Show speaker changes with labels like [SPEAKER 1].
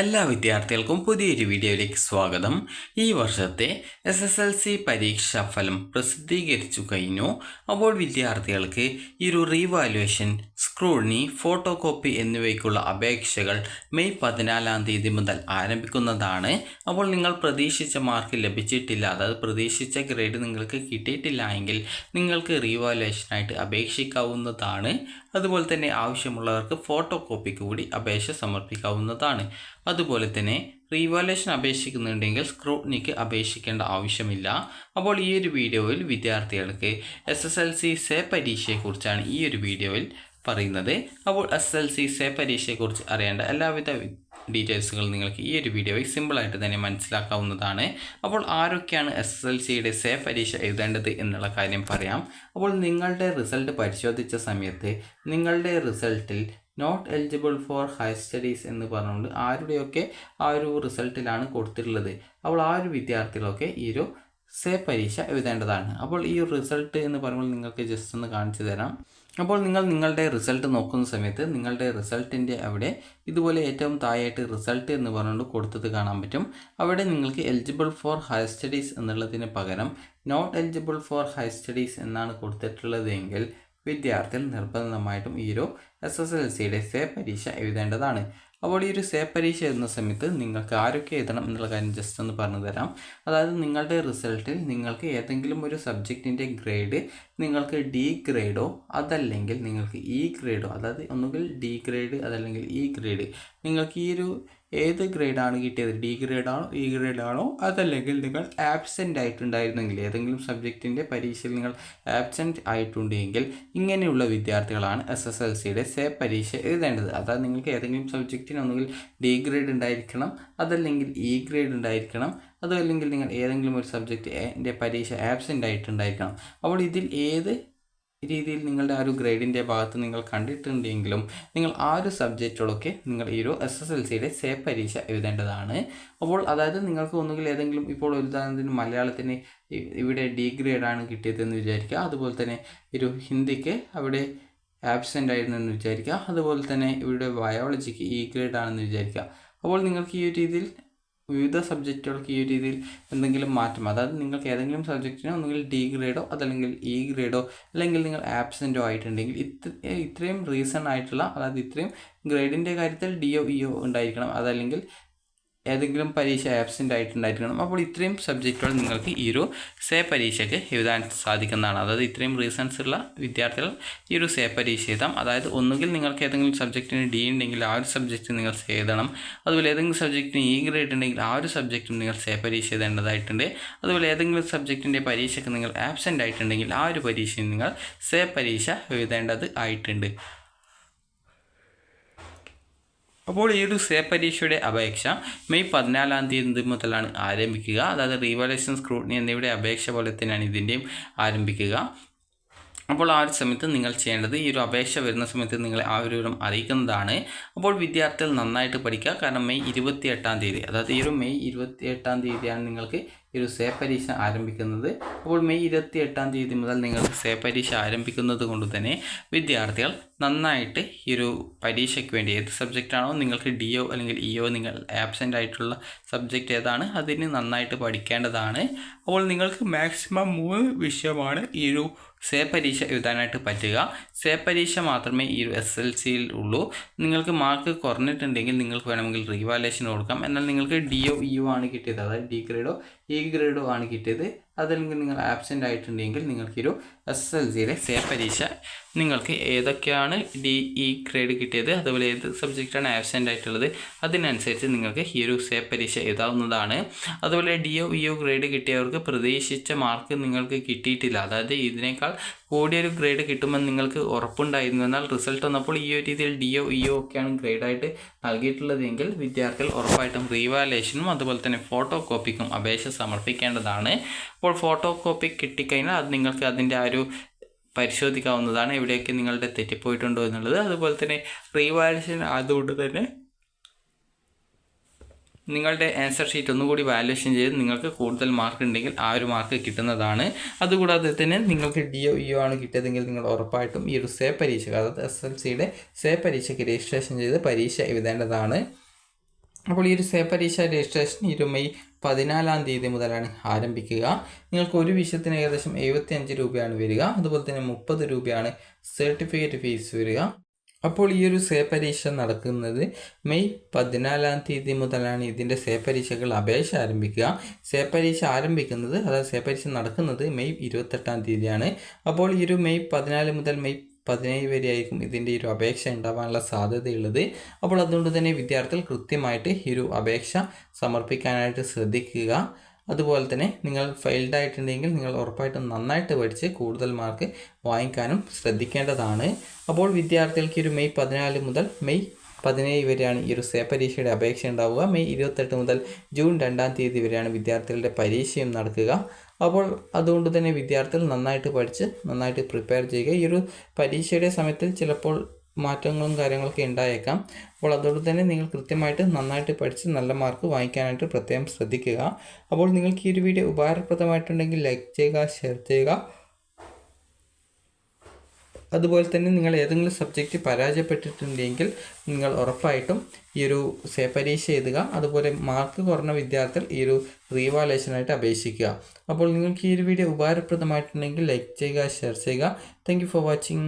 [SPEAKER 1] എല്ലാ വിദ്യാർത്ഥികൾക്കും പുതിയൊരു വീഡിയോയിലേക്ക് സ്വാഗതം. ഈ വർഷത്തെ എസ് എസ് എൽ സി പരീക്ഷാ ഫലം പ്രസിദ്ധീകരിച്ചു കഴിഞ്ഞു. അപ്പോൾ വിദ്യാർത്ഥികൾക്ക് ഈ ഒരു റീവാലുവേഷൻ സ്ക്രൂണി ഫോട്ടോ കോപ്പി എന്നിവയ്ക്കുള്ള അപേക്ഷകൾ മെയ് പതിനാലാം തീയതി മുതൽ ആരംഭിക്കുന്നതാണ്. അപ്പോൾ നിങ്ങൾ പ്രതീക്ഷിച്ച മാർക്ക് ലഭിച്ചിട്ടില്ല. അതായത് പ്രതീക്ഷിച്ച ഗ്രേഡ് നിങ്ങൾക്ക് കിട്ടിയിട്ടില്ല എങ്കിൽ നിങ്ങൾക്ക് റീവാലുവേഷനായിട്ട് അപേക്ഷിക്കാവുന്നതാണ്. അതുപോലെ തന്നെ ആവശ്യമുള്ളവർക്ക് ഫോട്ടോ കോപ്പിക്ക് കൂടി അപേക്ഷ സമർപ്പിക്കാവുന്നതാണ്. അതുപോലെ തന്നെ റീവാലേഷൻ അപേക്ഷിക്കുന്നുണ്ടെങ്കിൽ സ്ക്രൂട്നിക്ക് അപേക്ഷിക്കേണ്ട ആവശ്യമില്ല. അപ്പോൾ ഈ ഒരു വീഡിയോയിൽ വിദ്യാർത്ഥികൾക്ക് എസ് എസ് എൽ സി സെ പരീക്ഷയെക്കുറിച്ചാണ് ഈ ഒരു വീഡിയോയിൽ പറയുന്നത്. അപ്പോൾ എസ് എൽ സി സെ പരീക്ഷയെക്കുറിച്ച് അറിയേണ്ട എല്ലാവിധ ഡീറ്റെയിൽസുകൾ നിങ്ങൾക്ക് ഈ ഒരു വീഡിയോയിൽ സിമ്പിളായിട്ട് തന്നെ മനസ്സിലാക്കാവുന്നതാണ്. അപ്പോൾ ആരൊക്കെയാണ് എസ് എസ് എൽ സിയുടെ സേ പരീക്ഷ എഴുതേണ്ടത് എന്നുള്ള കാര്യം പറയാം. അപ്പോൾ നിങ്ങളുടെ റിസൾട്ട് പരിശോധിച്ച സമയത്ത് നിങ്ങളുടെ റിസൾട്ടിൽ not eligible for higher studies എന്ന് പറഞ്ഞുകൊണ്ട് ആരുടെയൊക്കെ ആ ഒരു റിസൾട്ടിലാണ് കൊടുത്തിട്ടുള്ളത്. അപ്പോൾ ആ ഒരു വിദ്യാർത്ഥികളൊക്കെ ഈ ഒരു സേ പരീക്ഷ എഴുതേണ്ടതാണ്. അപ്പോൾ ഈ റിസൾട്ട് എന്ന് പറയുമ്പോൾ നിങ്ങൾക്ക് ജസ്റ്റ് ഒന്ന് കാണിച്ചു തരാം. അപ്പോൾ നിങ്ങൾ നിങ്ങളുടെ റിസൾട്ട് നോക്കുന്ന സമയത്ത് നിങ്ങളുടെ റിസൾട്ടിന്റെ അവിടെ ഇതുപോലെ ഏറ്റവും താഴെയായിട്ട് റിസൾട്ട് എന്ന് പറഞ്ഞുകൊണ്ട് കൊടുത്തത് കാണാൻ പറ്റും. അവിടെ നിങ്ങൾക്ക് എലിജിബിൾ ഫോർ ഹയർ സ്റ്റഡീസ് എന്നുള്ളതിന് പകരം not eligible for higher studies എന്നാണ് കൊടുത്തിട്ടുള്ളത് വിദ്യാർത്ഥികൾ നിർബന്ധമായിട്ടും ഈ ഒരു എസ് എസ് എൽ സിയുടെ സേ പരീക്ഷ എഴുതേണ്ടതാണ്. അപ്പോൾ ഈ ഒരു സേ പരീക്ഷ എഴുതുന്ന സമയത്ത് നിങ്ങൾക്ക് ആരൊക്കെ എഴുതണം എന്നുള്ള കാര്യം ജസ്റ്റ് ഒന്ന് പറഞ്ഞു തരാം. അതായത് നിങ്ങളുടെ റിസൾട്ടിൽ നിങ്ങൾക്ക് ഏതെങ്കിലും ഒരു സബ്ജക്റ്റിന്റെ ഗ്രേഡ് നിങ്ങൾക്ക് ഡി ഗ്രേഡോ അതല്ലെങ്കിൽ നിങ്ങൾക്ക് ഇ ഗ്രേഡോ അതായത് ഒന്നുകിൽ ഡി ഗ്രേഡ് അതല്ലെങ്കിൽ ഇ ഗ്രേഡ് നിങ്ങൾക്ക് ഈ ഒരു ഏത് ഗ്രേഡാണ് കിട്ടിയത്? ഡി ഗ്രേഡാണോ ഇ ഗ്രേഡാണോ? അതല്ലെങ്കിൽ നിങ്ങൾ ആബ്സെന്റ് ആയിട്ടുണ്ടായിരുന്നെങ്കിൽ ഏതെങ്കിലും സബ്ജക്റ്റിന്റെ പരീക്ഷയിൽ നിങ്ങൾ ആബ്സെന്റ് ആയിട്ടുണ്ടെങ്കിൽ ഇങ്ങനെയുള്ള വിദ്യാർത്ഥികളാണ് എസ് എസ് എൽ സിയുടെ സേ പരീക്ഷ എഴുതേണ്ടത്. അതായത് നിങ്ങൾക്ക് ഏതെങ്കിലും സബ്ജക്റ്റിന് ഒന്നുകിൽ ഡി ഗ്രേഡ് ഉണ്ടായിരിക്കണം അതല്ലെങ്കിൽ ഇ ഗ്രേഡ് ഉണ്ടായിരിക്കണം അതല്ലെങ്കിൽ നിങ്ങൾ ഏതെങ്കിലും ഒരു സബ്ജക്റ്റ് എന്റെ പരീക്ഷ ആബ്സെന്റ് ആയിട്ടുണ്ടായിരിക്കണം. അപ്പോൾ ഇതിൽ ഏത് രീതിയിൽ നിങ്ങളുടെ ആ ഒരു ഗ്രേഡിന്റെ ഭാഗത്ത് നിങ്ങൾ കണ്ടിട്ടുണ്ടെങ്കിലും നിങ്ങൾ ആ ഒരു സബ്ജക്റ്റുകളൊക്കെ നിങ്ങൾ ഈ ഒരു എസ് എസ് എൽ സിയുടെ സേ പരീക്ഷ എഴുതേണ്ടതാണ്. അപ്പോൾ അതായത് നിങ്ങൾക്ക് ഒന്നുകിൽ ഏതെങ്കിലും ഇപ്പോൾ ഉദാഹരണത്തിന് മലയാളത്തിന് ഇവിടെ ഡി ഗ്രേഡാണ് കിട്ടിയതെന്ന് വിചാരിക്കുക. അതുപോലെ തന്നെ ഒരു ഹിന്ദിക്ക് അവിടെ ആബ്സെന്റ് ആയിരുന്നു എന്ന് വിചാരിക്കുക. അതുപോലെ തന്നെ ഇവിടെ ബയോളജിക്ക് ഇ ഗ്രേഡ് ആണെന്ന് വിചാരിക്കുക. അപ്പോൾ നിങ്ങൾക്ക് ഈ ഒരു രീതിയിൽ വിവിധ സബ്ജക്റ്റുകൾക്ക് ഈ രീതിയിൽ എന്തെങ്കിലും മാറ്റം. അതായത് നിങ്ങൾക്ക് ഏതെങ്കിലും സബ്ജക്റ്റിന് ഒന്നുകിൽ ഡി ഗ്രേഡോ അതല്ലെങ്കിൽ ഇ ഗ്രേഡോ അല്ലെങ്കിൽ നിങ്ങൾ ആബ്സെന്റോ ആയിട്ടുണ്ടെങ്കിൽ ഇത്ര ഇത്രയും റീസൺ ആയിട്ടുള്ള അതായത് ഇത്രയും ഗ്രേഡിന്റെ കാര്യത്തിൽ ഡിഒ ഇഒ ഉണ്ടായിരിക്കണം. അതല്ലെങ്കിൽ ഏതെങ്കിലും പരീക്ഷ ആബ്സെന്റ് ആയിട്ടുണ്ടായിരിക്കണം. അപ്പോൾ ഇത്രയും സബ്ജക്റ്റുകൾ നിങ്ങൾക്ക് ഈ ഒരു സേ പരീക്ഷയ്ക്ക് എഴുതാൻ സാധിക്കുന്നതാണ്. അതായത് ഇത്രയും റീസൺസ് ഉള്ള വിദ്യാർത്ഥികൾ ഈ ഒരു സേ പരീക്ഷ എഴുതാം. അതായത് ഒന്നുകിൽ നിങ്ങൾക്ക് ഏതെങ്കിലും സബ്ജക്റ്റിന് ഡി ഉണ്ടെങ്കിൽ ആ ഒരു സബ്ജക്റ്റ് നിങ്ങൾ സേ എഴുതണം. അതുപോലെ ഏതെങ്കിലും സബ്ജക്റ്റിന് ഇ ഗ്രേഡ് ഉണ്ടെങ്കിൽ ആ ഒരു സബ്ജക്റ്റും നിങ്ങൾ സേ പരീക്ഷ എഴുതേണ്ടതായിട്ടുണ്ട്. അതുപോലെ ഏതെങ്കിലും സബ്ജക്റ്റിന്റെ പരീക്ഷയ്ക്ക് നിങ്ങൾ ആബ്സെന്റ് ആയിട്ടുണ്ടെങ്കിൽ ആ ഒരു പരീക്ഷയിൽ നിങ്ങൾ സേ പരീക്ഷ എഴുതേണ്ടത് ആയിട്ടുണ്ട് അപ്പോൾ ഈ ഒരു സേ പരീക്ഷയുടെ അപേക്ഷ മെയ് പതിനാലാം തീയതി മുതലാണ് ആരംഭിക്കുക. അതായത് റീവാലേഷൻ സ്ക്രൂട്ടിനി എന്നിവയുടെ അപേക്ഷ പോലെ തന്നെയാണ് ഇതിന്റെയും ആരംഭിക്കുക. അപ്പോൾ ആ ഒരു സമയത്ത് നിങ്ങൾ ചെയ്യേണ്ടത് ഈ ഒരു അപേക്ഷ വരുന്ന സമയത്ത് നിങ്ങളെ ആ ഒരു വിവരം അറിയിക്കുന്നതാണ്. അപ്പോൾ വിദ്യാർത്ഥികൾ നന്നായിട്ട് പഠിക്കുക. കാരണം മെയ് ഇരുപത്തി എട്ടാം തീയതി അതായത് ഈ ഒരു മെയ് ഇരുപത്തി എട്ടാം തീയതിയാണ് നിങ്ങൾക്ക് ഈ ഒരു സേ പരീക്ഷ ആരംഭിക്കുന്നത്. അപ്പോൾ മെയ് ഇരുപത്തി എട്ടാം തീയതി മുതൽ നിങ്ങൾക്ക് സേ പരീക്ഷ ആരംഭിക്കുന്നത് കൊണ്ട് തന്നെ വിദ്യാർത്ഥികൾ നന്നായിട്ട് ഈ ഒരു പരീക്ഷയ്ക്ക് വേണ്ടി ഏത് സബ്ജക്റ്റാണോ നിങ്ങൾക്ക് ഡി ഒ അല്ലെങ്കിൽ ഇ ഒ നിങ്ങൾ ആബ്സെന്റ് ആയിട്ടുള്ള സബ്ജക്റ്റ് ഏതാണ് അതിന് നന്നായിട്ട് പഠിക്കേണ്ടതാണ്. അപ്പോൾ നിങ്ങൾക്ക് മാക്സിമം മൂന്ന് വിഷയമാണ് ഈ ഒരു സേ പരീക്ഷ എഴുതാനായിട്ട് പറ്റുക. സേ പരീക്ഷ മാത്രമേ ഈ എസ് എൽ സിയിൽ ഉള്ളൂ. നിങ്ങൾക്ക് മാർക്ക് കുറഞ്ഞിട്ടുണ്ടെങ്കിൽ നിങ്ങൾക്ക് വേണമെങ്കിൽ റീവാലേഷൻ കൊടുക്കാം. എന്നാൽ നിങ്ങൾക്ക് ഡി ഒ ഇ ആണ് കിട്ടിയത്. അതായത് ഡി ഗ്രേഡോ ഇ ഗ്രേഡോ ആണ് കിട്ടിയത്. അതല്ലെങ്കിൽ നിങ്ങൾ ആബ്സെന്റ് ആയിട്ടുണ്ടെങ്കിൽ നിങ്ങൾക്കൊരു എസ് എൽ സിയിലെ സേ പരീക്ഷ നിങ്ങൾക്ക് ഏതൊക്കെയാണ് ഡി ഇ ഗ്രേഡ് കിട്ടിയത് അതുപോലെ ഏത് സബ്ജക്റ്റാണ് ആബ്സെന്റ് ആയിട്ടുള്ളത് അതിനനുസരിച്ച് നിങ്ങൾക്ക് ഈ ഒരു സേ പരീക്ഷ എഴുതാവുന്നതാണ്. അതുപോലെ ഡി ഒ ഇ ഒ ഗ്രേഡ് കിട്ടിയവർക്ക് പ്രതീക്ഷിച്ച മാർക്ക് നിങ്ങൾക്ക് കിട്ടിയിട്ടില്ല. അതായത് ഇതിനേക്കാൾ കൂടിയൊരു ഗ്രേഡ് കിട്ടുമെന്ന് നിങ്ങൾക്ക് ഉറപ്പുണ്ടായിരുന്നു. എന്നാൽ റിസൾട്ട് വന്നപ്പോൾ ഈ ഒരു രീതിയിൽ ഡി ഒ ഇ ഒ ഒക്കെയാണ് ഗ്രേഡായിട്ട് നൽകിയിട്ടുള്ളതെങ്കിൽ വിദ്യാർത്ഥികൾ ഉറപ്പായിട്ടും റീവാലേഷനും അതുപോലെ തന്നെ ഫോട്ടോ കോപ്പിക്കും അപേക്ഷ സമർപ്പിക്കേണ്ടതാണ്. അപ്പോൾ ഫോട്ടോ കോപ്പി കിട്ടിക്കഴിഞ്ഞാൽ അത് നിങ്ങൾക്ക് അതിന്റെ ആ ഒരു പരിശോധിക്കാവുന്നതാണ്. എവിടെയൊക്കെ നിങ്ങളുടെ തെറ്റിപ്പോയിട്ടുണ്ടോ എന്നുള്ളത്. അതുപോലെ തന്നെ റീവാലേഷൻ അതുകൊണ്ട് തന്നെ നിങ്ങളുടെ ആൻസർ ഷീറ്റ് ഒന്നുകൂടി വാല്യുവേഷൻ ചെയ്ത് നിങ്ങൾക്ക് കൂടുതൽ മാർക്ക് ഉണ്ടെങ്കിൽ ആ ഒരു മാർക്ക് കിട്ടുന്നതാണ്. അതുകൂടാതെ തന്നെ നിങ്ങൾക്ക് ഡി ഒ ഇ ആണ് കിട്ടിയതെങ്കിൽ നിങ്ങൾ ഉറപ്പായിട്ടും ഈ ഒരു സേ പരീക്ഷ അതായത് എസ് എൽ സിയുടെ സേ പരീക്ഷയ്ക്ക് രജിസ്ട്രേഷൻ ചെയ്ത് പരീക്ഷ എഴുതേണ്ടതാണ്. അപ്പോൾ ഈ ഒരു സേ പരീക്ഷ രജിസ്ട്രേഷൻ ഒരു മെയ് പതിനാലാം തീയതി മുതലാണ് ആരംഭിക്കുക. നിങ്ങൾക്ക് ഒരു വിഷയത്തിന് ഏകദേശം എഴുപത്തി അഞ്ച് രൂപയാണ് വരിക. അതുപോലെ തന്നെ മുപ്പത് രൂപയാണ് സർട്ടിഫിക്കറ്റ് ഫീസ് വരിക. അപ്പോൾ ഈ ഒരു സേ പരീക്ഷ നടക്കുന്നത് മെയ് പതിനാലാം തീയതി മുതലാണ് ഇതിന്റെ സേ പരീക്ഷകൾ അപേക്ഷ ആരംഭിക്കുക. സേ പരീക്ഷ ആരംഭിക്കുന്നത് അതായത് സേ പരീക്ഷ നടക്കുന്നത് മെയ് ഇരുപത്തെട്ടാം തീയതിയാണ്. അപ്പോൾ ഈ ഒരു മെയ് പതിനാല് മുതൽ മെയ് പതിനേഴ് വരെയായിരിക്കും ഇതിന്റെ ഒരു അപേക്ഷ ഉണ്ടാവാനുള്ള സാധ്യതയുള്ളത്. അപ്പോൾ അതുകൊണ്ട് തന്നെ വിദ്യാർത്ഥികൾ കൃത്യമായിട്ട് ഈ ഒരു അപേക്ഷ സമർപ്പിക്കാനായിട്ട് ശ്രദ്ധിക്കുക. അതുപോലെ തന്നെ നിങ്ങൾ ഫെയിൽഡ് ആയിട്ടുണ്ടെങ്കിൽ നിങ്ങൾ ഉറപ്പായിട്ടും നന്നായിട്ട് പഠിച്ച് കൂടുതൽ മാർക്ക് വാങ്ങിക്കാനും ശ്രദ്ധിക്കേണ്ടതാണ്. അപ്പോൾ വിദ്യാർത്ഥികൾക്ക് ഒരു മെയ് പതിനാല് മുതൽ മെയ് പതിനേഴ് വരെയാണ് ഈ ഒരു സേ പരീക്ഷയുടെ അപേക്ഷ ഉണ്ടാവുക. മെയ് ഇരുപത്തെട്ട് മുതൽ ജൂൺ രണ്ടാം തീയതി വരെയാണ് വിദ്യാർത്ഥികളുടെ പരീക്ഷയും നടക്കുക. അപ്പോൾ അതുകൊണ്ട് തന്നെ വിദ്യാർത്ഥികൾ നന്നായിട്ട് പഠിച്ച് നന്നായിട്ട് പ്രിപ്പയർ ചെയ്യുക. ഈ ഒരു പരീക്ഷയുടെ സമയത്തിൽ ചിലപ്പോൾ മാറ്റങ്ങളും കാര്യങ്ങളൊക്കെ ഉണ്ടായേക്കാം. അപ്പോൾ അതുകൊണ്ട് തന്നെ നിങ്ങൾ കൃത്യമായിട്ട് നന്നായിട്ട് പഠിച്ച് നല്ല മാർക്ക് വാങ്ങിക്കാനായിട്ട് പ്രത്യേകം ശ്രദ്ധിക്കുക. അപ്പോൾ നിങ്ങൾക്ക് ഈ ഒരു വീഡിയോ ഉപകാരപ്രദമായിട്ടുണ്ടെങ്കിൽ ലൈക്ക് ചെയ്യുക ഷെയർ ചെയ്യുക. അതുപോലെ തന്നെ നിങ്ങൾ ഏതെങ്കിലും സബ്ജക്റ്റ് പരാജയപ്പെട്ടിട്ടുണ്ടെങ്കിൽ നിങ്ങൾ ഉറപ്പായിട്ടും ഈ ഒരു സേ പരീക്ഷ എഴുതുക. അതുപോലെ മാർക്ക് കുറഞ്ഞ വിദ്യാർത്ഥികൾ ഈ ഒരു റീവാലേഷനായിട്ട് അപേക്ഷിക്കുക. അപ്പോൾ നിങ്ങൾക്ക് ഈ ഒരു വീഡിയോ ഉപകാരപ്രദമായിട്ടുണ്ടെങ്കിൽ ലൈക്ക് ചെയ്യുക ഷെയർ ചെയ്യുക. Thank for watching